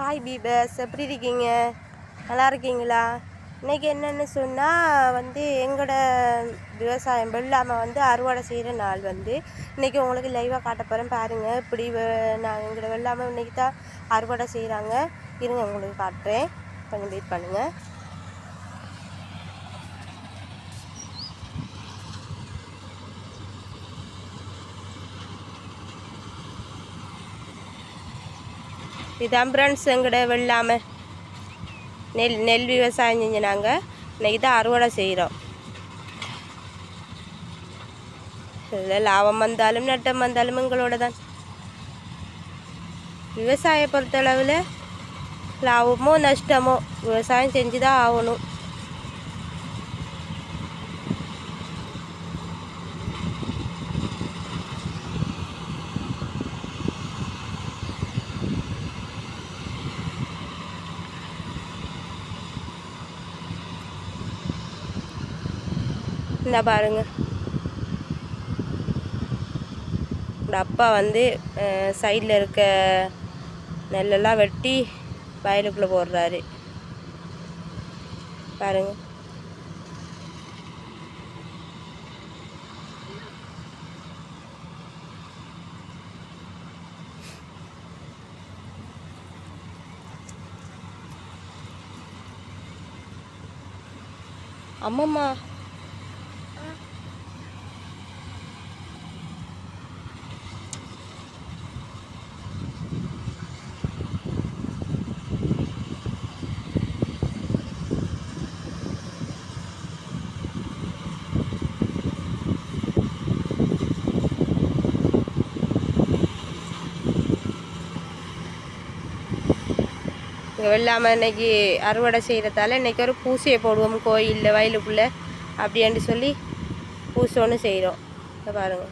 Hi peeps எப்படி இருக்கீங்க? நல்லா இருக்கீங்களா? இன்றைக்கி என்னென்னு சொன்னால் வந்து எங்களோட விவசாயம் வெள்ளாமல் வந்து அறுவடை செய்கிற நாள் வந்து. இன்றைக்கி உங்களுக்கு லைவாக காட்ட போகிறேன் பாருங்கள் இப்படி வெ- நான் எங்களோட வெள்ளாமல் இன்றைக்கி தான் அறுவடை செய்கிறாங்க இருங்க உங்களுக்கு காட்டுறேன். கொஞ்சம் வெயிட் பண்ணுங்கள் இதுதான் ஃப்ரெண்ட்ஸ் எங்கட வெள்ளாமை. நெல் நெல் விவசாயம் செஞ்சு நாங்கள் இன்னைக்கு தான் அறுவடை செய்கிறோம் இதில் லாபம் வந்தாலும் நட்டம் வந்தாலும் எங்களோட தான். விவசாய பொறுத்தளவில் லாபமோ நஷ்டமோ விவசாயம் செஞ்சு தான் ஆகணும். இந்த பாருங்க. இந்த அப்பா வந்து சைடில் இருக்க நெல்லெல்லாம் வெட்டி வயலுக்குள்ளே போடுறாரு. பாருங்க. அம்மம்மா. இங்கே வெள்ளாமல் இன்னைக்கு அறுவடை செய்கிறதால இன்னைக்கு ஒரு பூசையை போடுவோம் கோயிலில் வயலுக்குள்ளே. அப்படின்ட்டு சொல்லி பூசை ஒன்று செய்கிறோம் இதை பாருங்கள்